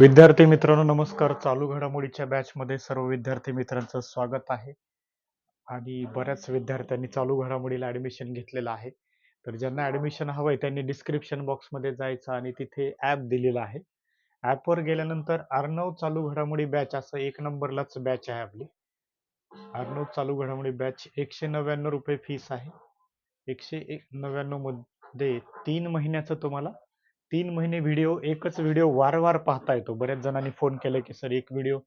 विद्यार्थी मित्रांनो नमस्कार. चालू घडामोडीच्या बॅचमध्ये सर्व विद्यार्थी मित्रांचं स्वागत आहे. आणि बऱ्याच विद्यार्थ्यांनी चालू घडामोडीला ऍडमिशन घेतलेलं आहे. तर ज्यांना ऍडमिशन हवंय त्यांनी डिस्क्रिप्शन बॉक्समध्ये जायचं आणि तिथे ऍप दिलेला आहे. ॲपवर गेल्यानंतर अर्णव चालू घडामोडी बॅच असं एक नंबरलाच बॅच आहे आपली. अर्णव चालू घडामोडी बॅच एकशे नव्याण्णव रुपये फीस आहे. एकशे एक नव्याण्णवमध्ये तीन महिन्याचं तुम्हाला तीन महिने व्हिडिओ एकच व्हिडिओ वारंवार पाहता येतो. बऱ्याच जणांनी फोन केले की सर एक व्हिडिओ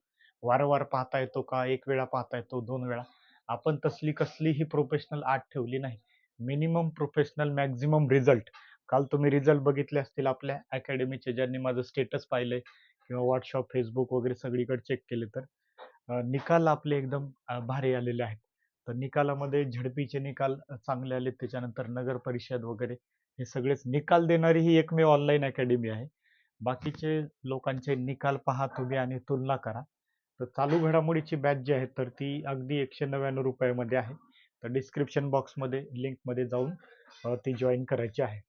वारंवार पाहता येतो का? एक वेळा पाहता येतो दोन वेळा. आपण तसली कसलीही प्रोफेशनल आर्ट ठेवली नाही. मिनिमम प्रोफेशनल मॅक्झिमम रिझल्ट काल तुम्ही रिझल्ट बघितले असतील आपल्या अकॅडमीचे ज्यांनी माझं स्टेटस पाहिलंय किंवा व्हॉट्सअप फेसबुक वगैरे सगळीकडे चेक केले तर निकाल आपले एकदम भारी आलेले आहेत. तर निकालामध्ये झडपीचे निकाल चांगले आले त्याच्यानंतर नगर परिषद वगैरे हे सगळेच निकाल देणारी ही एकमेव ऑनलाईन अकॅडमी आहे. बाकीचे लोकांचे निकाल पहा तुम्ही आणि तुलना करा. तर चालू घडामोडीची बॅच जी आहे तर ती अगदी एकशे नव्याण्णव रुपयामध्ये आहे. तर डिस्क्रिप्शन बॉक्समध्ये लिंकमध्ये जाऊन ती जॉईन करायची आहे.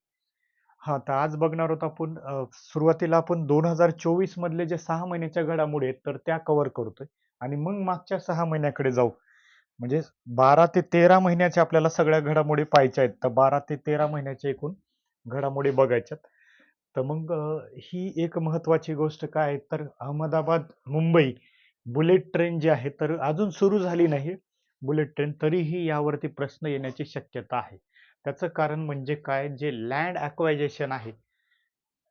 हा तर आज बघणार आहोत आपण सुरुवातीला आपण दोन हजार चोवीसमधले जे सहा महिन्याच्या घडामोडी आहेत तर त्या कव्हर करतोय. आणि मग मागच्या सहा महिन्याकडे जाऊ. म्हणजे बारा ते तेरा महिन्याच्या आपल्याला सगळ्या घडामोडी पाहायच्या आहेत. तर बारा ते तेरा महिन्याच्या एकूण घडामोडी बघायच्यात. तर मग ही एक महत्वाची गोष्ट काय आहे? तर अहमदाबाद मुंबई बुलेट ट्रेन जी आहे तर अजून सुरू झाली नाही बुलेट ट्रेन. तरीही यावरती प्रश्न येण्याची शक्यता आहे. त्याचं कारण म्हणजे काय? जे लँड ॲक्वायजेशन आहे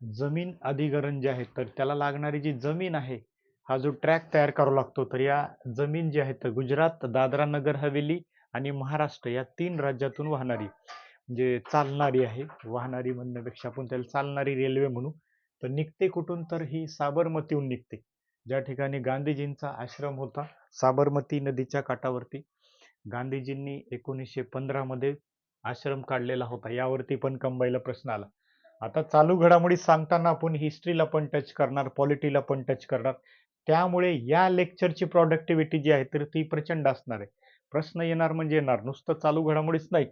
जमीन अधिग्रहण जे आहे तर त्याला लागणारी जी जमीन आहे हा जो ट्रॅक तयार करावा लागतो तर या जमीन जी आहे तर गुजरात दादरा नगर हवेली आणि महाराष्ट्र या तीन राज्यातून वाहणारी म्हणजे चालणारी आहे. वाहणारी म्हणण्यापेक्षा आपण त्याला चालणारी रेल्वे म्हणू. तर निघते कुठून तर ही साबरमतीहून निघते. ज्या ठिकाणी गांधीजींचा आश्रम होता साबरमती नदीच्या काठावरती गांधीजींनी एकोणीसशे पंधरामध्ये आश्रम काढलेला होता. यावरती पण कंबाईला प्रश्न आला. आता चालू घडामोडी सांगताना आपण हिस्ट्रीला पण टच करणार पॉलिटीला पण टच करणार. त्यामुळे या लेक्चरची प्रॉडक्टिव्हिटी जी आहे तर ती प्रचंड असणार आहे. प्रश्न येणार म्हणजे येणार. नुसतं चालू घडामोडीच नाही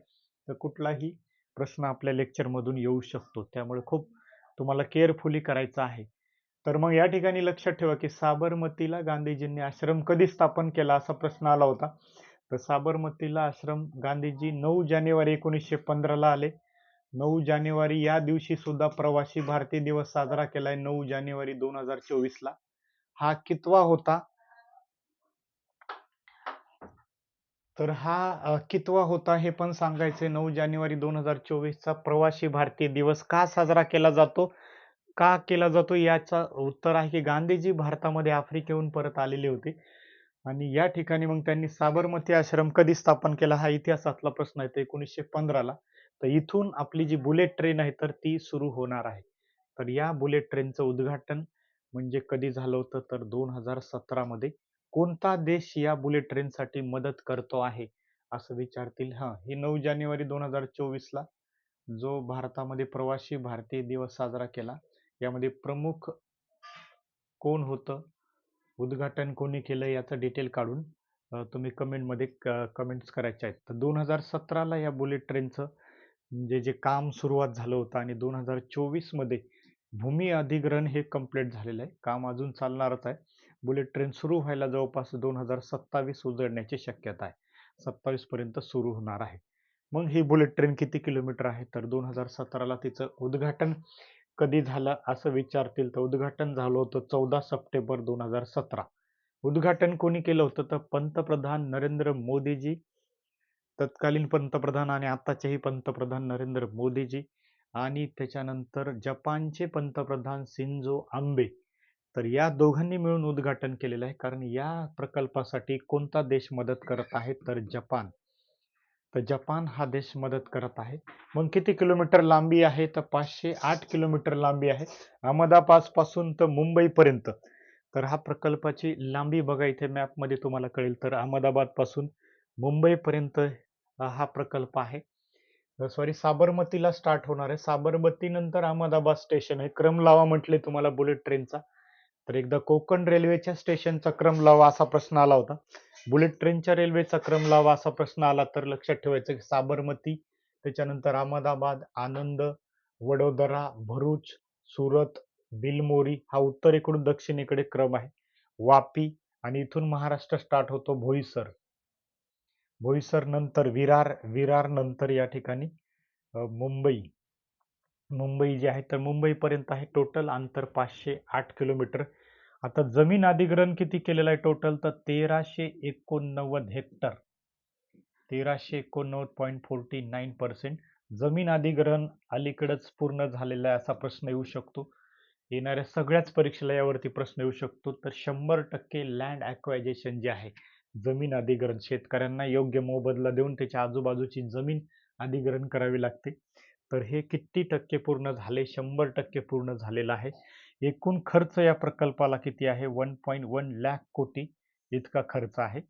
तर कुठलाही प्रश्न आपल्या लेक्चरमधून येऊ शकतो. त्यामुळे खूप तुम्हाला केअरफुली करायचं आहे. तर मग या ठिकाणी लक्षात ठेवा की साबरमतीला गांधीजींनी आश्रम कधी स्थापन केला असा प्रश्न आला होता. तर साबरमतीला आश्रम गांधीजी नऊ जानेवारी एकोणीसशे पंधराला आले. नऊ जानेवारी या दिवशी सुद्धा प्रवासी भारतीय दिवस साजरा केलाय. नऊ जानेवारी दोन हजार चोवीसला. हा कितवा होता? तर हा कितवा होता हे पण सांगायचे नऊ जानेवारी दोन हजार चोवीस चा प्रवासी भारतीय दिवस का साजरा केला जातो? का केला जातो? याचा उत्तर आहे की गांधीजी भारतामध्ये आफ्रिकेहून परत आलेले होते. आणि या ठिकाणी मग त्यांनी साबरमती आश्रम कधी स्थापन केला? हा इतिहासातला प्रश्न आहे. एकोणीसशे पंधराला. तर इथून आपली जी बुलेट ट्रेन आहे तर ती सुरू होणार आहे. तर या बुलेट ट्रेनचं उद्घाटन म्हणजे कधी झालं होतं तर दोन हजार सतरा मध्ये कोणता देश या बुलेट ट्रेनसाठी मदत करतो आहे? असं विचारतील. हा हे नऊ जानेवारी दोन हजार चोवीस ला जो भारतामध्ये प्रवासी भारतीय दिवस साजरा केला यामध्ये प्रमुख कोण होतं? उद्घाटन कोणी केलं याचं डिटेल काढून तुम्ही कमेंटमध्ये कमेंट्स करायचे आहेत. तर दोन हजार सतराला या बुलेट ट्रेनचं म्हणजे जे काम सुरुवात झालं होतं आणि दोन हजार चोवीसमध्ये भूमी अधिग्रहण हे कंप्लीट झालेलं आहे. काम अजून चालणारच आहे. बुलेट ट्रेन सुरू व्हायला जवळपास दोन हजार सत्तावीस उजळण्याची शक्यता आहे. सत्तावीस पर्यंत सुरू होणार आहे. मग ही बुलेट ट्रेन किती किलोमीटर आहे? तर दोन हजार सतराला तिचं उद्घाटन कधी झालं असं विचारतील तर उद्घाटन झालं होतं चौदा सप्टेंबर दोन हजार सतरा. उद्घाटन कोणी केलं होतं? तर पंतप्रधान नरेंद्र मोदीजी तत्कालीन पंतप्रधान आणि आत्ताचेही पंतप्रधान नरेंद्र मोदीजी. आणि त्याच्यानंतर जपानचे पंतप्रधान सिंजो आंबे. तर या दोघांनी मिळून उद्घाटन केलेलं आहे. कारण या प्रकल्पासाठी कोणता देश मदत करत आहे? तर जपान. तर जपान हा देश मदत करत आहे. मग किती किलोमीटर लांबी आहे? तर पाचशे आठ किलोमीटर लांबी आहे. अहमदाबादपासून तर मुंबईपर्यंत. तर हा प्रकल्पाची लांबी बघा इथे मॅपमध्ये तुम्हाला कळेल. तर अहमदाबादपासून हा प्रकल्प आहे. सॉरी साबरमतीला स्टार्ट होणार आहे. साबरमती नंतर अहमदाबाद स्टेशन आहे. क्रम लावा म्हटले तुम्हाला बुलेट ट्रेनचा तर एकदा कोकण रेल्वेच्या स्टेशनचा क्रम लावा असा प्रश्न आला होता. बुलेट ट्रेनच्या रेल्वेचा क्रम लावा असा प्रश्न आला तर लक्षात ठेवायचं की साबरमती त्याच्यानंतर अहमदाबाद आनंद वडोदरा भरूच सुरत बिलमोरी हा उत्तरेकडून दक्षिणेकडे क्रम आहे. वापी आणि इथून महाराष्ट्र स्टार्ट होतो भोईसर. भोईसर नंतर विरार विरार नंतर या ठिकाणी मुंबई. मुंबई जी आहे तर मुंबईपर्यंत आहे टोटल अंतर पाचशे आठ किलोमीटर आता जमीन अधिग्रहण किती केलेलं आहे टोटल तर तेराशे एकोणनव्वद हेक्टर. तेराशे एकोणनव्वद पॉईंट फोर्टी नाईन पर्सेंट जमीन अधिग्रहण अलीकडंच पूर्ण झालेला आहे असा प्रश्न येऊ शकतो. येणाऱ्या सगळ्याच परीक्षेला यावरती प्रश्न येऊ शकतो. तर शंभर टक्के लँड ॲक्वायझेशन जे आहे जमीन अधिग्रहण शेतकऱ्यांना योग्य मोबदला देऊन त्याच्या आजूबाजूची जमीन अधिग्रहण करावी लागते. तर हे किती टक्के पूर्ण झाले? शंभर टक्के पूर्ण झालेलं आहे. एकूण खर्च या प्रकल्पाला किती आहे? वन पॉईंट वन लॅक कोटी इतका खर्च आहे.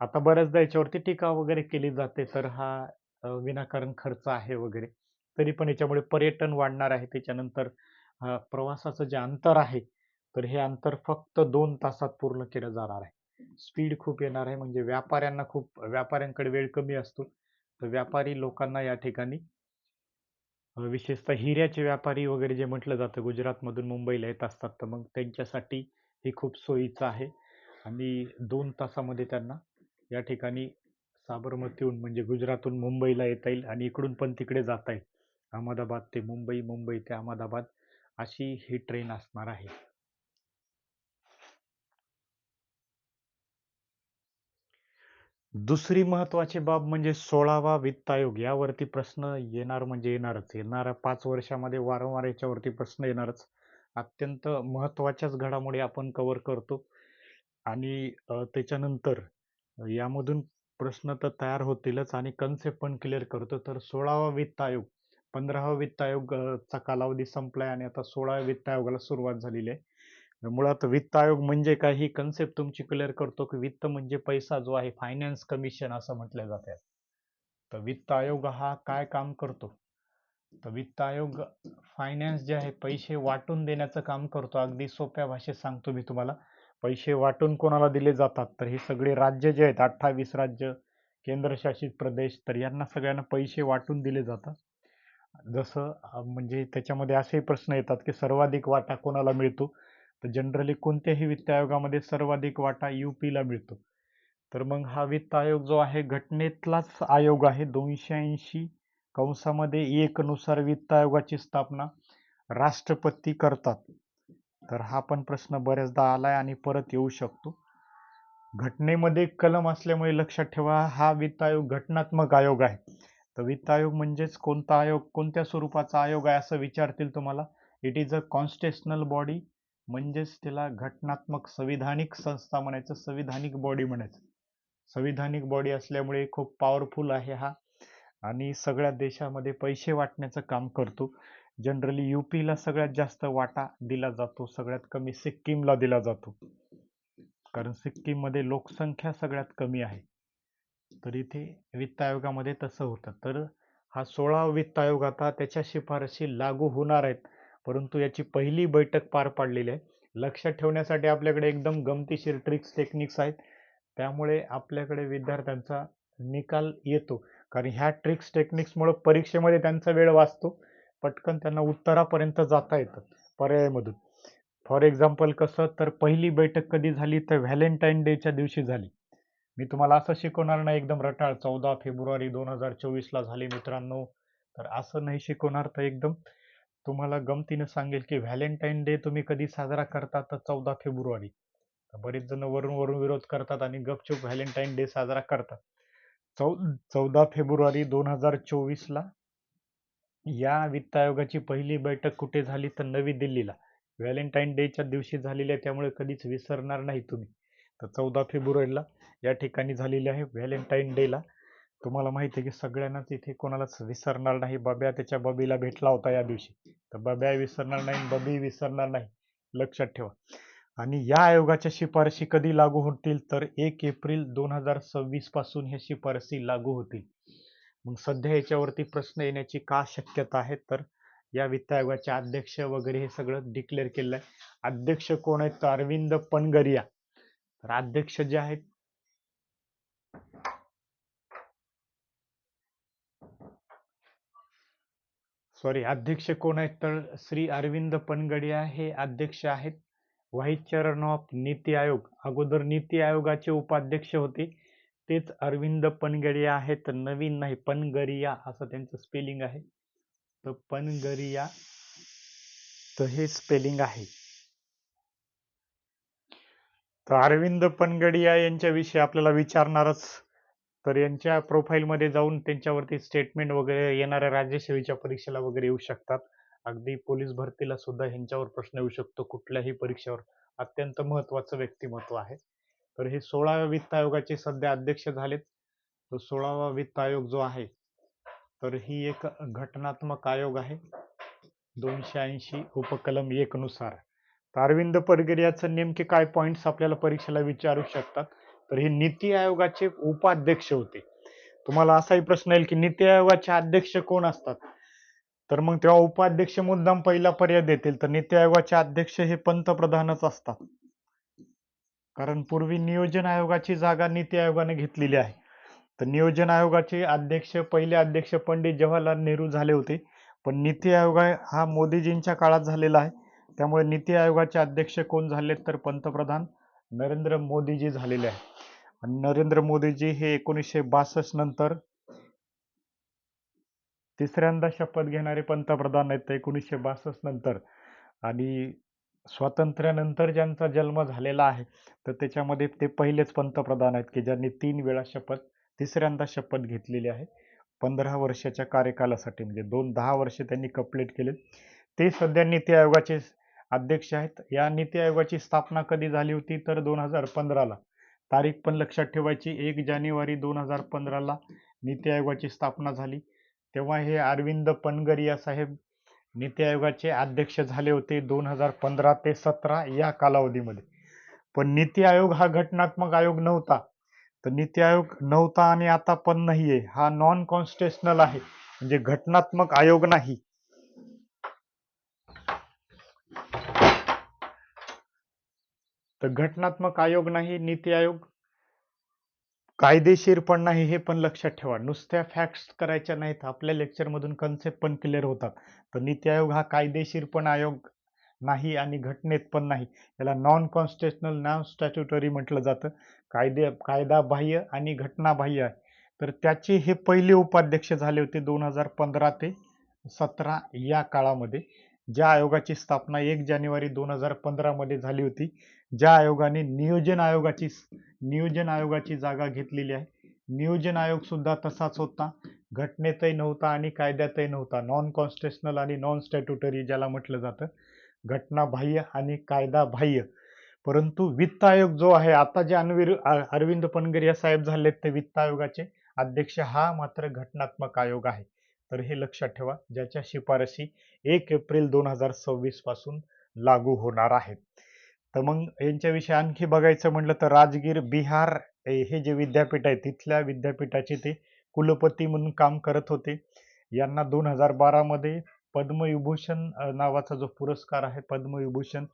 आता बऱ्याचदा याच्यावरती टीका वगैरे केली जाते तर हा विनाकारण खर्च आहे वगैरे. तरी पण याच्यामुळे पर्यटन वाढणार आहे. त्याच्यानंतर प्रवासाचं जे अंतर आहे तर हे अंतर फक्त दोन तासात पूर्ण केलं जाणार आहे. स्पीड खूप येणार आहे. म्हणजे व्यापाऱ्यांना खूप व्यापाऱ्यांकडे वेळ कमी असतो. तर व्यापारी लोकांना या ठिकाणी विशेषतः हिऱ्याचे व्यापारी वगैरे जे म्हटलं जातं गुजरातमधून मुंबईला येत असतात तर मग त्यांच्यासाठी हे खूप सोयीचं आहे. आणि दोन तासामध्ये त्यांना या ठिकाणी साबरमतीहून म्हणजे गुजरातहून मुंबईला येता येईल आणि इकडून पण तिकडे जाता येईल. अहमदाबाद ते मुंबई मुंबई ते अहमदाबाद अशी ही ट्रेन असणार आहे. दुसरी महत्वाची बाब म्हणजे सोळावा वित्त आयोग. यावरती प्रश्न येणार म्हणजे येणारच. येणाऱ्या पाच वर्षामध्ये वारंवार याच्यावरती प्रश्न येणारच. अत्यंत महत्वाच्याच घडामोडी आपण कव्हर करतो. आणि त्याच्यानंतर यामधून प्रश्न तर तयार होतीलच आणि कन्सेप्ट पण क्लिअर करतो. तर सोळावा वित्त आयोग पंधरावा वित्त आयोगचा कालावधी संपलाय आणि आता सोळाव्या वित्त आयोगाला सुरुवात झालेली आहे. मुळात वित्त आयोग म्हणजे काय? ही कन्सेप्ट तुमची क्लिअर करतो की वित्त म्हणजे पैसा जो आहे फायनान्स कमिशन असं म्हटलं जाते तर वित्त आयोग हा काय काम करतो? तर वित्त आयोग फायनान्स जे आहे पैसे वाटून देण्याचं काम करतो. अगदी सोप्या भाषेत सांगतो मी तुम्हाला. पैसे वाटून कोणाला दिले जातात? तर हे सगळे राज्य जे आहेत अठ्ठावीस राज्य केंद्रशासित प्रदेश तर यांना सगळ्यांना पैसे वाटून दिले जातात. जसं म्हणजे त्याच्यामध्ये असे प्रश्न येतात की सर्वाधिक वाटा कोणाला मिळतो? तर जनरली कोणत्याही वित्त आयोगामध्ये सर्वाधिक वाटा यू पीला मिळतो. तर मग हा वित्त आयोग जो आहे घटनेतलाच आयोग आहे. दोनशे ऐंशी कंसामध्ये एकनुसार वित्त आयोगाची स्थापना राष्ट्रपती करतात. तर हा पण प्रश्न बऱ्याचदा आलाय आणि परत येऊ शकतो. घटनेमध्ये कलम असल्यामुळे लक्षात ठेवा हा वित्त आयोग घटनात्मक आयोग आहे. तर वित्त आयोग म्हणजेच कोणता आयोग कोणत्या स्वरूपाचा आयोग आहे असं विचारतील तुम्हाला. It is a constitutional body म्हणजेच त्याला घटनात्मक संविधानिक संस्था म्हणायचं संविधानिक बॉडी म्हणायचं. संविधानिक बॉडी असल्यामुळे खूप पॉवरफुल आहे हा. आणि सगळ्या देशामध्ये पैसे वाटण्याचं काम करतो. जनरली युपीला सगळ्यात जास्त वाटा दिला जातो सगळ्यात कमी सिक्कीमला दिला जातो. कारण सिक्कीममध्ये लोकसंख्या सगळ्यात कमी आहे. तर इथे वित्त आयोगामध्ये तसं होतं. तर हा सोळा वित्त आयोग आता त्याच्या शिफारशी लागू होणार आहेत. परंतु याची पहिली बैठक पार पाडलेली आहे. लक्षात ठेवण्यासाठी आपल्याकडे एकदम गमतीशीर ट्रिक्स टेक्निक्स आहेत. त्यामुळे आपल्याकडे विद्यार्थ्यांचा निकाल येतो. कारण ह्या ट्रिक्स टेक्निक्समुळं परीक्षेमध्ये त्यांचा वेळ वाचतो. पटकन त्यांना उत्तरापर्यंत जाता येतं. पर्यायामधून. फॉर एक्झाम्पल कसं? तर पहिली बैठक कधी झाली? तर व्हॅलेंटाईन डेच्या दिवशी झाली. मी तुम्हाला असं शिकवणार नाही एकदम रटाळ. चौदा फेब्रुवारी दोन हजार चोवीसला झाली मित्रांनो. तर असं नाही शिकवणार तर एकदम तुम्हाला गमतीनं सांगेल की व्हॅलेंटाईन डे तुम्ही कधी साजरा करता तर चौदा फेब्रुवारी. तर बरेच जण वरून वरून विरोध करतात आणि गपचूप व्हॅलेंटाईन डे साजरा करतात. चौ चौदा फेब्रुवारी दोन हजार चोवीसला या वित्त आयोगाची पहिली बैठक कुठे झाली तर नवी दिल्लीला. व्हॅलेंटाईन डेच्या दिवशी झालेली आहे त्यामुळे कधीच विसरणार नाही तुम्ही. तर चौदा फेब्रुवारीला या ठिकाणी झालेली आहे व्हॅलेंटाईन डेला. तुम्हाला माहिती आहे की सगळ्यांनाच इथे कोणालाच विसरणार नाही. बब्या त्याच्या बबीला भेटला होता या दिवशी. तर बब्या विसरणार नाही बबी विसरणार नाही. लक्षात ठेवा. आणि या आयोगाच्या शिफारशी कधी लागू होतील? तर एक एप्रिल दोन हजार सव्वीसपासून ह्या शिफारसी लागू होतील. मग सध्या याच्यावरती प्रश्न येण्याची का शक्यता आहे? तर या वित्त आयोगाचे अध्यक्ष वगैरे हे सगळं डिक्लेअर केलेलं आहे अध्यक्ष कोण आहेत? तर अरविंद पनगरिया. तर अध्यक्ष जे आहेत सॉरी अध्यक्ष कोण आहेत? तर श्री अरविंद पनगडिया हे अध्यक्ष आहेत. Vice chairman of NITI Aayog. अगोदर नीती आयोगाचे उपाध्यक्ष होते. तेच अरविंद पनगडिया आहेत. नवीन नाही पनगरिया असं त्यांचं स्पेलिंग आहे. तर पनगरिया तर हे स्पेलिंग आहे. तर अरविंद पनगडिया यांच्याविषयी आपल्याला विचारणारच. तर यांच्या प्रोफाईलमध्ये जाऊन त्यांच्यावरती स्टेटमेंट वगैरे येणाऱ्या राज्यसेवेच्या परीक्षेला वगैरे येऊ शकतात. अगदी पोलीस भरतीला सुद्धा ह्यांच्यावर प्रश्न येऊ शकतो कुठल्याही परीक्षेवर. अत्यंत महत्वाचं व्यक्तिमत्व आहे. तर हे सोळाव्या वित्त आयोगाचे सध्या अध्यक्ष झालेत. तर सोळावा वित्त आयोग जो आहे तर ही एक घटनात्मक आयोग आहे. दोनशे ऐंशी उपकलम एक नुसार. तर अरविंद परगेरियाचं नेमके काय पॉईंट्स आपल्याला परीक्षेला विचारू शकतात? तर हे नीती आयोगाचे उपाध्यक्ष होते. तुम्हाला असाही प्रश्न येईल की नीती आयोगाचे अध्यक्ष कोण असतात? तर मग तेव्हा उपाध्यक्ष मुद्दाम पहिला पर्याय देतील. तर नीती आयोगाचे अध्यक्ष हे पंतप्रधानच असतात. कारण पूर्वी नियोजन आयोगाची जागा नीती आयोगाने घेतलेली आहे. तर नियोजन आयोगाचे अध्यक्ष पहिले अध्यक्ष पंडित जवाहरलाल नेहरू झाले होते. पण नीती आयोग हा मोदीजींच्या काळात झालेला आहे. त्यामुळे नीती आयोगाचे अध्यक्ष कोण झाले तर पंतप्रधान नरेंद्र मोदीजी झालेले आहे नरेंद्र मोदीजी हे एकोणीसशे बासष्ट नंतर तिसऱ्यांदा शपथ घेणारे पंतप्रधान आहेत एकोणीसशे बासष्ट नंतर. आणि स्वातंत्र्यानंतर ज्यांचा जन्म झालेला आहे तर त्याच्यामध्ये ते पहिलेच पंतप्रधान आहेत की ज्यांनी तीन वेळा शपथ तिसऱ्यांदा शपथ घेतलेली आहे. पंधरा वर्षाच्या कार्यकालासाठी म्हणजे दोन दहा वर्ष त्यांनी कंप्लीट केले ते सध्या नीती आयोगाचे अध्यक्ष आहेत. या नीती आयोगाची स्थापना कधी झाली होती तर दोन हजार पंधराला. तारीख पण लक्षात ठेवायची एक जानेवारी दोन हजार पंधराला नीती आयोगाची स्थापना झाली. तेव्हा हे अरविंद पनगरिया साहेब नीती आयोगाचे अध्यक्ष झाले होते दोन हजार पंधरा ते सतरा या कालावधीमध्ये. पण नीती आयोग हा घटनात्मक आयोग नव्हता. तर नीती आयोग नव्हता आणि आता पण नाहीये. हा नॉन कॉन्स्टिट्युशनल आहे. म्हणजे घटनात्मक आयोग नाही. तर घटनात्मक आयोग नाही नीती आयोग. कायदेशीर पण नाही हे पण लक्षात ठेवा. नुसत्या फॅक्ट्स करायच्या नाहीत. आपल्या लेक्चरमधून कन्सेप्ट पण क्लिअर होतात. तर नीती आयोग हा कायदेशीर पण आयोग नाही आणि घटनेत पण नाही. याला नॉन कॉन्स्टिट्युशनल नॉन स्टॅच्युटरी म्हटलं जातं. कायदे कायदा बाह्य आणि घटना बाह्य आहे. तर त्याचे हे पहिले उपाध्यक्ष झाले होते दोन हजार पंधरा ते सतरा या काळामध्ये. ज्या आयोगाची स्थापना एक जानेवारी दोन हजार पंधरामध्ये झाली होती. ज्या आयोगाने नियोजन आयोगाची नियोजन आयोगाची जागा घेतलेली आहे. नियोजन आयोग सुद्धा तसाच होता. घटनेतही नव्हता आणि कायद्यातही नव्हता. नॉन कॉन्स्टिट्युशनल आणि नॉन स्टॅट्युटरी ज्याला म्हटलं जातं. घटना बाह्य आणि कायदा बाह्य. परंतु वित्त आयोग जो आहे आता जे अनवीर अरविंद पनगरिया साहेब झालेत ते वित्त आयोगाचे अध्यक्ष हा मात्र घटनात्मक आयोग आहे. तर हे लक्षात ठेवा ज्याच्या शिफारशी एक एप्रिल दोन हजार सव्वीसपासून लागू होणार आहेत. तर मग यांच्याविषयी आणखी बघायचं म्हटलं तर राजगीर बिहार हे जे विद्यापीठ आहे तिथल्या विद्यापीठाचे ते कुलपती म्हणून काम करत होते. यांना दोन हजार बारामध्ये पद्मविभूषण नावाचा जो पुरस्कार आहे पद्मविभूषण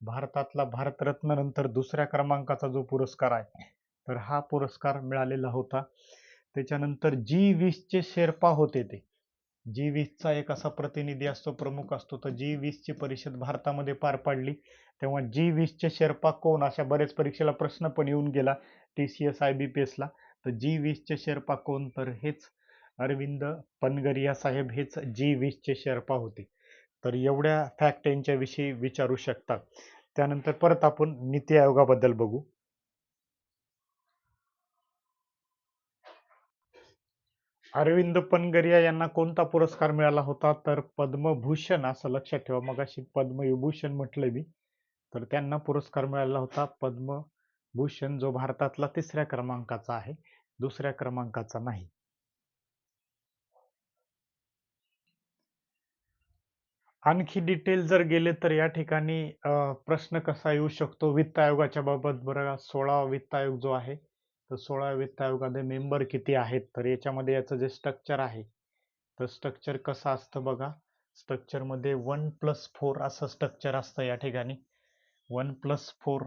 भारतातला भारतरत्न नंतर दुसऱ्या क्रमांकाचा जो पुरस्कार आहे तर हा पुरस्कार मिळालेला होता. त्याच्यानंतर जी वीसचे शेर्पा होते ते. जी वीसचा एक असा प्रतिनिधी असतो प्रमुख असतो तर जी वीसची परिषद भारतामध्ये पार पाडली. तेव्हा जी वीसचे शेर्पा कोण? अशा बरेच परीक्षेला प्रश्न पण येऊन गेला T C S I B P एसला तर जी वीसचे शेर्पा कोण? तर हेच अरविंद पनगरिया साहेब हेच जी वीसचे शेर्पा होते. तर एवढ्या फॅक्ट यांच्याविषयी विचारू शकतात त्यानंतर परत आपण नीती आयोगाबद्दल बघू. अरविंद पनगरिया यांना कोणता पुरस्कार मिळाला होता? तर पद्मभूषण असं लक्षात ठेवा मग अशी पद्मविभूषण म्हटलं मी. तर त्यांना पुरस्कार मिळाला होता पद्मभूषण जो भारतातला तिसऱ्या क्रमांकाचा आहे. दुसऱ्या क्रमांकाचा नाही. आणखी डिटेल जर गेले तर या ठिकाणी प्रश्न कसा येऊ शकतो? वित्त आयोगाच्या बाबत बरं सोळा वित्त आयोग जो आहे तर सोळा वित्त आयोगामध्ये मेंबर किती आहेत? तर याच्यामध्ये याचं जे स्ट्रक्चर आहे तर स्ट्रक्चर कसं असतं बघा? स्ट्रक्चरमध्ये वन प्लस फोर असं स्ट्रक्चर असतं या ठिकाणी. One plus four.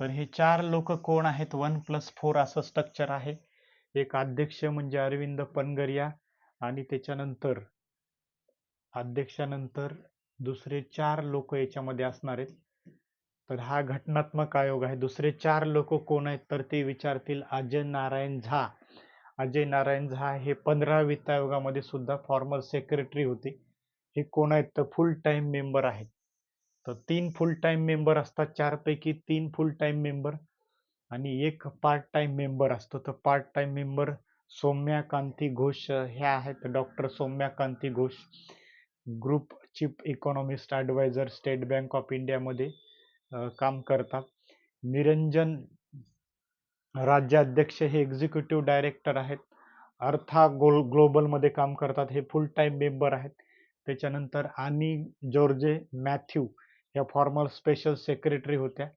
तर हे चार लोक कोण आहेत? वन प्लस फोर असं स्ट्रक्चर आहे. एक अध्यक्ष म्हणजे अरविंद पनगरिया आणि त्याच्यानंतर अध्यक्षानंतर दुसरे चार लोक याच्यामध्ये असणार आहेत. तर हा घटनात्मक आयोग आहे. दुसरे चार लोक कोण आहेत? तर ते विचारतील अजय नारायण झा. अजय नारायण झा हे पंधरा वित्त आयोगामध्ये सुद्धा फॉर्मर सेक्रेटरी होते. हे कोण आहेत? तर फुल टाइम मेंबर आहेत. तर तीन फुल टाइम मेंबर असतात चारपैकी तीन फुल टाइम मेंबर आणि एक पार्ट टाइम मेंबर असतो. तर part time member Soumya Kanti Ghosh ह्या आहेत doctor Soumya Kanti Ghosh. Group chief economist adviser state bank of इंडियामध्ये काम करतात. निरंजन राज्याध्यक्ष हे एक्झिक्युटिव्ह डायरेक्टर आहेत. अर्था गोल ग्लोबलमध्ये काम करतात. हे फुल टाईम मेंबर आहेत. त्याच्यानंतर आणि जॉर्जे मॅथ्यू या फॉर्मर स्पेशल सेक्रेटरी होत्या.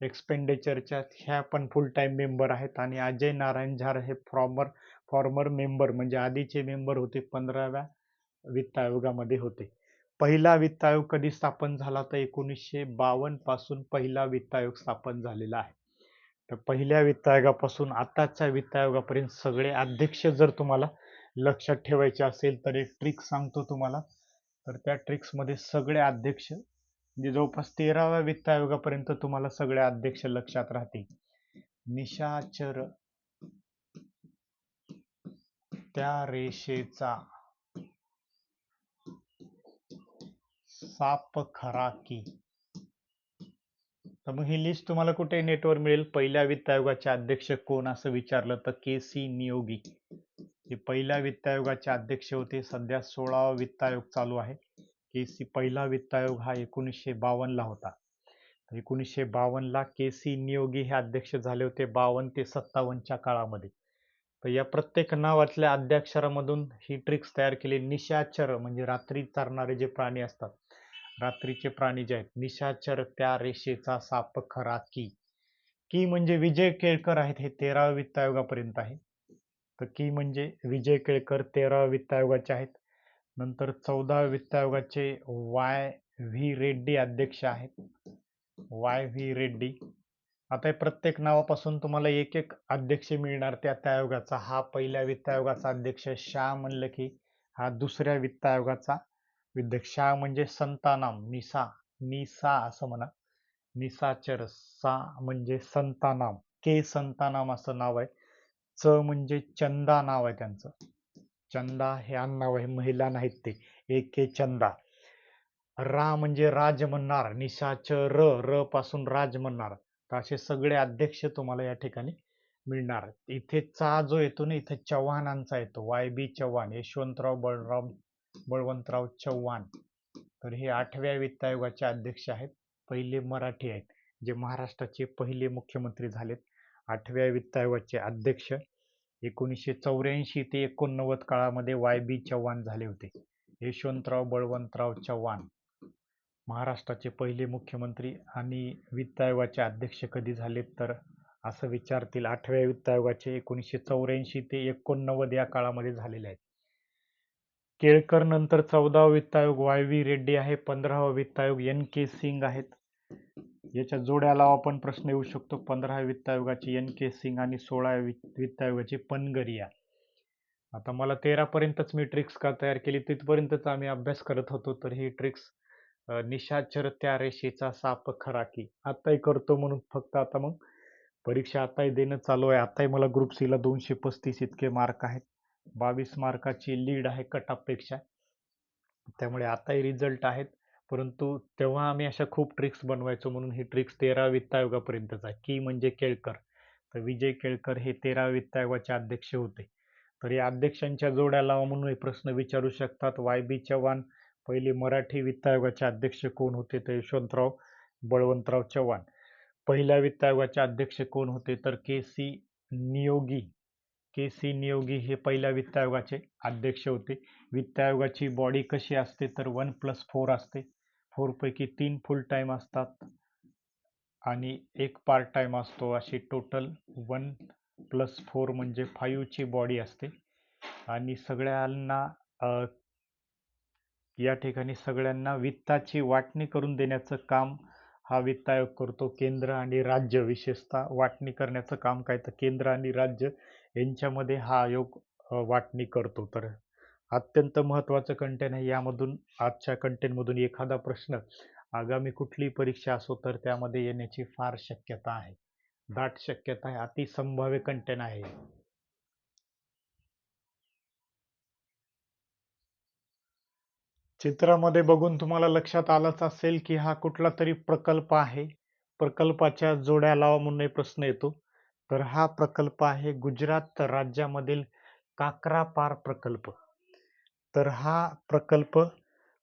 एक्सपेंडिचरच्या ह्या पण फुल टाईम मेंबर आहेत आणि अजय नारायण झार हे फॉर्मर फॉर्मर मेंबर म्हणजे आधीचे मेंबर होते पंधराव्या वित्त आयोगामध्ये होते. पहिला वित्त आयोग कधी स्थापन झाला तर एकोणीसशे बावन्नपासून पहिला वित्त आयोग स्थापन झालेला आहे. तर पहिल्या वित्त आयोगापासून आताच्या वित्त आयोगापर्यंत सगळे अध्यक्ष जर तुम्हाला लक्षात ठेवायचे असेल तर एक ट्रिक सांगतो तुम्हाला. तर त्या ट्रिक्समध्ये सगळे अध्यक्ष म्हणजे जवळपास तेराव्या वित्त आयोगापर्यंत तुम्हाला सगळे अध्यक्ष लक्षात राहतील. निशाचर त्या रेषेचा साप खरा की. तर मग ही लिस्ट तुम्हाला कुठे नेटवर मिळेल? पहिल्या वित्त आयोगाचे अध्यक्ष कोण असं विचारलं तर के सी नियोगी. हे पहिल्या वित्त आयोगाचे अध्यक्ष होते. सध्या सोळावा वित्त आयोग चालू आहे. के सी पहिला वित्त आयोग हा एकोणीसशे ला होता. एकोणीसशे बावन्नला के सी नियोगी हे अध्यक्ष झाले होते बावन्न ते सत्तावन्नच्या काळामध्ये. तर या प्रत्येक नावातल्या अध्यक्षरामधून ही ट्रिक्स तयार केली. निशाचर म्हणजे रात्री चरणारे जे प्राणी असतात. रात्रीचे प्राणी जे आहेत निशाचर त्या रेषेचा साप खरा की की म्हणजे विजय केळकर आहेत हे तेराव्या वित्त आयोगापर्यंत आहे. तर की म्हणजे विजय केळकर तेराव्या वित्त आयोगाचे आहेत. नंतर चौदा वित्त आयोगाचे वाय व्ही रेड्डी अध्यक्ष आहेत. Y V Reddy. आता प्रत्येक नावापासून तुम्हाला एक एक अध्यक्ष मिळणार त्या त्या आयोगाचा. हा पहिल्या वित्त आयोगाचा अध्यक्ष शाह म्हणलं की हा दुसऱ्या वित्त आयोगाचा अध्यक्ष शाह म्हणजे संतानाम निसा निसा असं म्हणा. निसाचर सा म्हणजे संतानाम के संतानाम असं नाव आहे. च म्हणजे चंदा नाव आहे त्यांचं. चंदा हे नाव आहे महिला नाहीत ते. एक के चंदा. रा म्हणजे राज म्हणणार निशाचर र र पासून राज म्हणणार. तर असे सगळे अध्यक्ष तुम्हाला या ठिकाणी मिळणार. इथे चा जो येतो ना इथे चव्हाणांचा येतो. Y B Chavan Yashwantrao Balrao Balwantrao Chavan. तर हे आठव्या वित्त आयोगाचे अध्यक्ष आहेत. पहिले मराठी आहेत. जे महाराष्ट्राचे पहिले मुख्यमंत्री झालेत. आठव्या वित्त आयोगाचे अध्यक्ष. एकोणीसशे चौऱ्याऐंशी ते एकोणनव्वद काळामध्ये वाय बी चव्हाण झाले होते. यशवंतराव बळवंतराव चव्हाण. महाराष्ट्राचे पहिले मुख्यमंत्री आणि वित्त आयोगाचे अध्यक्ष कधी झालेत तर? असं विचारतील आठव्या वित्त आयोगाचे एकोणीसशे चौऱ्याऐंशी ते एकोणनव्वद या काळामध्ये झालेले आहेत. केळकर नंतर चौदावा वित्त आयोग वाय व्ही रेड्डी आहे. पंधरावा वित्त आयोग एन के सिंग आहेत. याच्या जोड्याला आपण प्रश्न येऊ शकतो पंधरा वित्त आयोगाची एन के सिंग आणि सोळा वित्त आयोगाची पनगरिया. आता मला तेरापर्यंतच मी ट्रिक्स का तयार केली तिथपर्यंतच आम्ही अभ्यास करत होतो तर ही ट्रिक्स निशाचर त्या रेषेचा साप खराकी आत्ताही करतो म्हणून फक्त आता मग परीक्षा आत्ताही देणं चालू आहे. आत्ताही मला ग्रुप सीला दोनशे पस्तीस इतके मार्क आहेत. बावीस मार्काची लीड आहे कटापेक्षा त्यामुळे आताही रिझल्ट आहेत. परंतु तेव्हा आम्ही अशा खूप ट्रिक्स बनवायचो म्हणून ही ट्रिक्स तेरा वित्त आयोगापर्यंतच. आहे की म्हणजे केळकर. तर विजय केळकर हे तेरा वित्त आयोगाचे अध्यक्ष होते. तर या अध्यक्षांच्या जोड्या लावा म्हणून हे प्रश्न विचारू शकतात. वाय बी चव्हाण पहिले मराठी वित्त आयोगाचे अध्यक्ष कोण होते तर यशवंतराव बळवंतराव चव्हाण. पहिल्या वित्त आयोगाचे अध्यक्ष कोण होते तर K C Neogi. K C Neogi हे पहिल्या वित्त आयोगाचे अध्यक्ष होते. वित्त आयोगाची बॉडी कशी असते तर वन प्लस फोर असते. फोरपैकी तीन फुल टाईम असतात. आणि एक पार्ट टाईम असतो अशी टोटल वन प्लस फोर म्हणजे फाईव्हची बॉडी असते. आणि सगळ्यांना या ठिकाणी सगळ्यांना वित्ताची वाटणी करून देण्याचं काम हा वित्त आयोग करतो. केंद्र आणि राज्य विशेषतः वाटणी करण्याचं काम काय? तर केंद्र आणि राज्य यांच्यामध्ये हा आयोग वाटणी करतो. तर अत्यंत महत्त्वाचं कंटेंट आहे. यामधून आजच्या कंटेंटमधून एखादा प्रश्न आगामी कुठली परीक्षा असो तर त्यामध्ये येण्याची फार शक्यता आहे. दाट शक्यता आहे. अति संभाव्य कंटेंट आहे. चित्रामध्ये बघून तुम्हाला लक्षात आलंच असेल की हा कुठला तरी प्रकल्प आहे. प्रकल्पाच्या जोड्या लावा म्हणून प्रश्न येतो. तर हा प्रकल्प आहे गुजरात राज्यामधील काकरापार प्रकल्प. तर हा प्रकल्प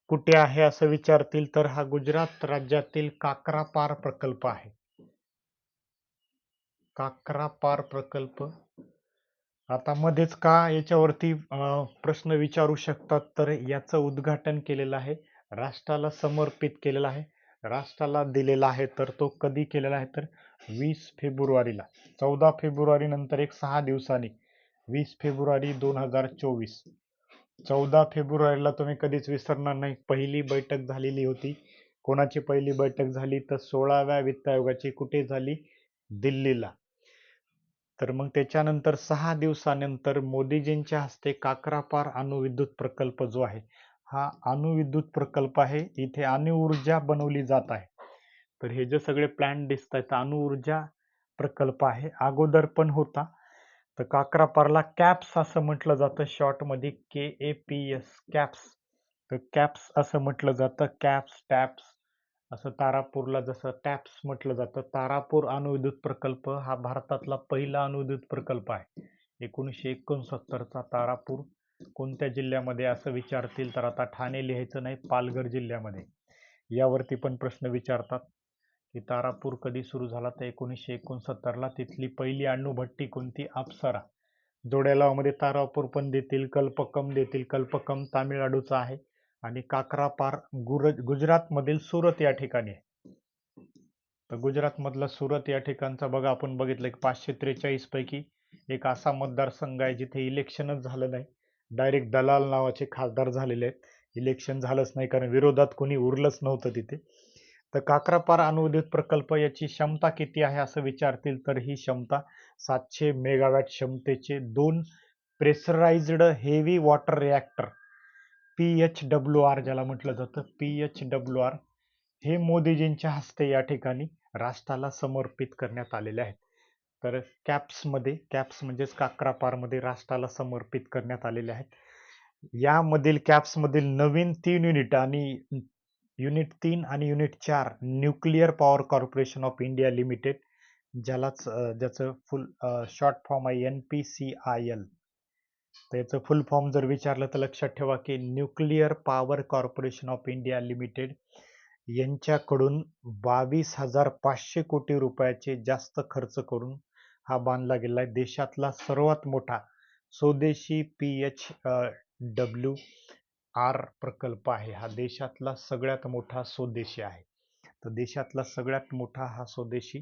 कुठे आहे असं विचारतील तर हा गुजरात राज्यातील काकरापार प्रकल्प आहे. काकरापार प्रकल्प. आता मध्येच का याच्यावरती प्रश्न विचारू शकतात? तर याचं उद्घाटन केलेलं आहे राष्ट्राला समर्पित केलेलं आहे. राष्ट्राला दिलेला आहे तर तो कधी केलेला आहे? तर वीस फेब्रुवारीला. चौदा फेब्रुवारी नंतर एक सहा दिवसांनी. वीस फेब्रुवारी दोन हजार चोवीस. चौदा फेब्रुवारीला तुम्ही कधीच विसरणार नाही. पहिली बैठक झालेली होती. कोणाची पहिली बैठक झाली? तर सोळाव्या वित्त आयोगाची. कुठे झाली? दिल्लीला. तर मग त्याच्यानंतर सहा दिवसानंतर मोदीजींच्या हस्ते काकरापार अणुविद्युत प्रकल्प जो आहे हा अणुविद्युत प्रकल्प आहे. इथे अणुऊर्जा बनवली जात आहे. तर हे जे सगळे प्लॅन दिसत आहेत अणुऊर्जा प्रकल्प आहे. अगोदर पण होता. तर काकरापारला कॅप्स असं म्हटलं जातं शॉर्टमध्ये K A P S KAPS. तर कॅप्स असं म्हटलं जातं कॅप्स टॅप्स असं तारापूरला जसं टॅप्स म्हटलं जातं. तारापूर अणुविद्युत प्रकल्प हा भारतातला पहिला अणुविद्युत प्रकल्प आहे. एकोणीसशे एकोणसत्तरचा तारापूर. कोणत्या जिल्ह्यामध्ये असं विचारतील तर आता ठाणे लिहायचं नाही पालघर जिल्ह्यामध्ये. यावरती पण प्रश्न विचारतात. की तारापूर कधी सुरू झाला तर एकोणीसशे एकोणसत्तरला तिथली पहिली अणुभट्टी कोणती? आपसरा. जोड्यालावामध्ये तारापूर पण देतील कल्पकम देतील. कल्पकम तामिळनाडूचा आहे आणि काकरापार गुरज गुजरातमधील सुरत या ठिकाणी आहे. तर गुजरातमधला सुरत या ठिकाणचा बघा आपण बघितलं की पाचशे त्रेचाळीस पैकी एक असा मतदारसंघ आहे जिथे इलेक्शनच झालं नाही. डायरेक्ट दलाल नावाचे खासदार झालेले आहेत. इलेक्शन झालंच नाही कारण विरोधात कोणी उरलंच नव्हतं तिथे. तर काकरापार अणुविद्युत प्रकल्प याची क्षमता किती आहे असं विचारतील तर ही क्षमता सातशे मेगावॅट क्षमतेचे दोन pressurised heavy water reactor P H W R ज्याला म्हटलं जातं. पी एच डब्ल्यू आर हे मोदीजींच्या हस्ते या ठिकाणी राष्ट्राला समर्पित करण्यात आलेले आहेत. तर कॅप्समध्ये कॅप्स म्हणजेच काकरापारमध्ये राष्ट्राला समर्पित करण्यात आलेले आहेत. यामधील कॅप्समधील नवीन तीन युनिट आणि युनिट तीन आणि युनिट चार nuclear power corporation of India limited ज्यालाच ज्याचं फुल शॉर्ट फॉर्म आहे N P C I L. तर याचं फुल फॉर्म जर विचारलं तर लक्षात ठेवा की nuclear power corporation of India limited यांच्याकडून बावीस हजार पाचशे कोटी रुपयाचे जास्त खर्च करून हा बांधला गेला आहे. देशातला सर्वात मोठा स्वदेशी पी एच डब्ल्यू आर प्रकल्प आहे. हा देशातला सगळ्यात मोठा स्वदेशी आहे. तर देशातला सगळ्यात मोठा हा स्वदेशी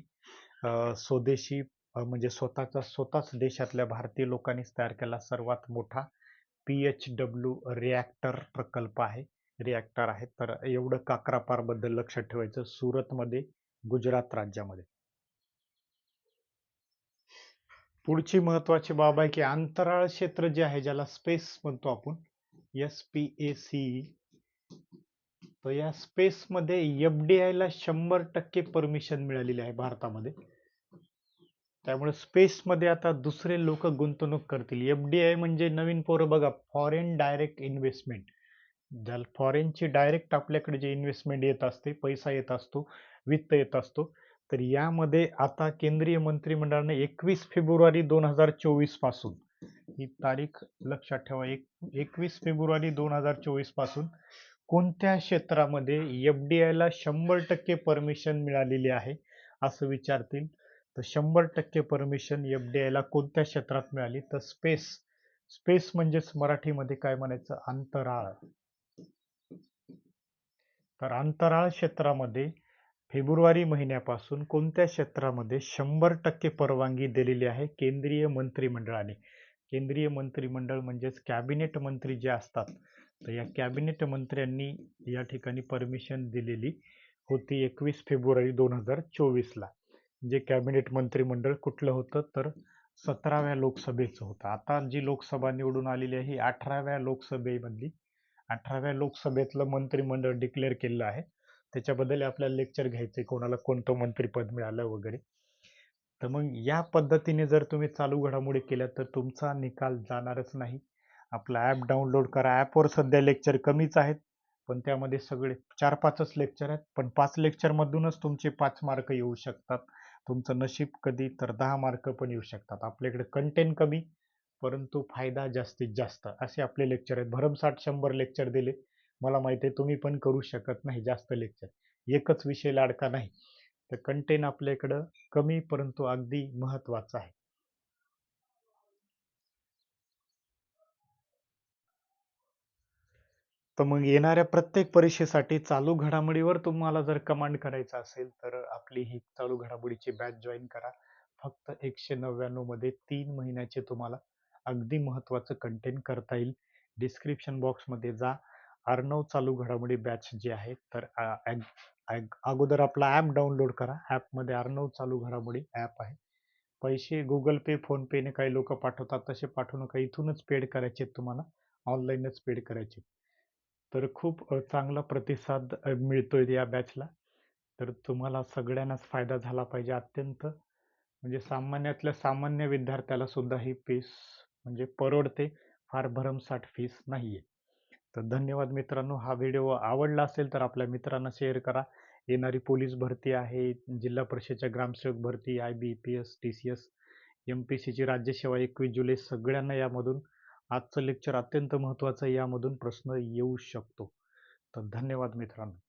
स्वदेशी म्हणजे स्वतःचा स्वतःच देशातल्या भारतीय लोकांनीच तयार केला सर्वात मोठा पी एच डब्ल्यू रिॲक्टर प्रकल्प आहे. रिॲक्टर आहे. तर एवढं काकरापारबद्दल लक्षात ठेवायचं. सुरतमध्ये गुजरात राज्यामध्ये. पुढची महत्वाची बाब आहे की अंतराळ क्षेत्र जे आहे ज्याला स्पेस म्हणतो आपण एस पी ए सी तर या स्पेस मध्ये एफडीआय ला शंभर टक्के परमिशन मिळालेली आहे भारतामध्ये. त्यामुळे स्पेस मध्ये आता दुसरे लोक गुंतवणूक करतील. एफडीआय म्हणजे नवीन पोरं बघा फॉरेन डायरेक्ट इन्व्हेस्टमेंट ज्याला फॉरेनची डायरेक्ट आपल्याकडे जे इन्व्हेस्टमेंट येत असते पैसा येत असतो वित्त येत असतो तर यामध्ये आता केंद्रीय मंत्रिमंडळाने एकवीस फेब्रुवारी दोन हजार चोवीसपासून ही तारीख लक्षात ठेवा. एक एकवीस फेब्रुवारी दोन हजार चोवीसपासून कोणत्या क्षेत्रामध्ये एफडीआय ला शंभर टक्के परमिशन मिळालेली आहे असं विचारतील? तर शंभर टक्के परमिशन एफडीआय ला कोणत्या क्षेत्रात मिळाली? तर स्पेस स्पेस म्हणजेच मराठीमध्ये काय म्हणायचं? अंतराळ. तर अंतराळ क्षेत्रामध्ये फेब्रुवारी महिन्यापासून कोणत्या क्षेत्रामध्ये शंभर टक्के परवानगी दिलेली आहे केंद्रीय मंत्रिमंडळाने? केंद्रीय मंत्रिमंडळ म्हणजेच कॅबिनेट मंत्री जे असतात तर या कॅबिनेट मंत्र्यांनी या ठिकाणी परमिशन दिलेली होती एकवीस फेब्रुवारी दोन हजार चोवीसला. जे कॅबिनेट मंत्रिमंडळ कुठलं होतं? तर सतराव्या लोकसभेचं होतं. आता जी लोकसभा निवडून आलेली आहे ही अठराव्या लोकसभेमधली अठराव्या लोकसभेतलं मंत्रिमंडळ डिक्लेअर केलेलं आहे. त्याच्याबद्दल आपल्याला लेक्चर घ्यायचं आहे कोणाला कोणतं मंत्रिपद मिळालं वगैरे. तर मग या पद्धतीने जर तुम्ही चालू घडामोडी केल्या तर तुमचा निकाल जाणारच नाही. आपला ॲप डाउनलोड करा. ॲपवर सध्या लेक्चर कमीच आहेत पण त्यामध्ये सगळे चार पाचच लेक्चर आहेत. पण पाच लेक्चरमधूनच तुमचे पाच मार्क येऊ शकतात. तुमचं नशीब कधी तर दहा मार्क पण येऊ शकतात. आपल्याकडे कंटेंट कमी परंतु फायदा जास्तीत जास्त. असे आपले लेक्चर आहेत. भरमसाठ शंभर लेक्चर दिले. मला माहिती आहे तुम्ही पण करू शकत नाही जास्त लेक्चर एकच विषय लाडका नाही. तर कंटेंट आपल्याकडं कमी परंतु अगदी महत्वाचं आहे. तर मग येणाऱ्या प्रत्येक परीक्षेसाठी चालू घडामोडीवर तुम्हाला जर कमांड करायचं असेल तर आपली ही चालू घडामोडीची बॅच जॉईन करा. फक्त एकशे नव्याण्णवमध्ये तीन महिन्याचे तुम्हाला अगदी महत्वाचं कंटेंट करता येईल. डिस्क्रिप्शन बॉक्समध्ये जा. अर्णव चालू घडामोडी बॅच जी आहे तर अगोदर आपला ॲप डाउनलोड करा. ॲपमध्ये अर्णव चालू घडामोडी ॲप आहे. पैसे गुगल पे फोनपेने काही लोक पाठवतात तसे पाठवू नका इथूनच पेड करायचे आहेत तुम्हाला. ऑनलाईनच पेड करायचे तर खूप चांगला प्रतिसाद मिळतोय या बॅचला तर तुम्हाला सगळ्यांनाच फायदा झाला पाहिजे अत्यंत. म्हणजे सामान्यातल्या सामान्य विद्यार्थ्याला सुद्धा ही फीस म्हणजे परवडते. फार भरमसाठ फीस नाही आहे तर धन्यवाद मित्रांनो. हा व्हिडिओ आवडला असेल तर आपल्या मित्रांना शेअर करा. येणारी पोलीस भरती आहे. जिल्हा परिषदेच्या ग्रामसेवक भरती I B P S T C S M P सीची राज्यसेवा एकवीस जुलै सगळ्यांना यामधून आजचं लेक्चर अत्यंत महत्त्वाचं यामधून प्रश्न येऊ शकतो. तर धन्यवाद मित्रांनो.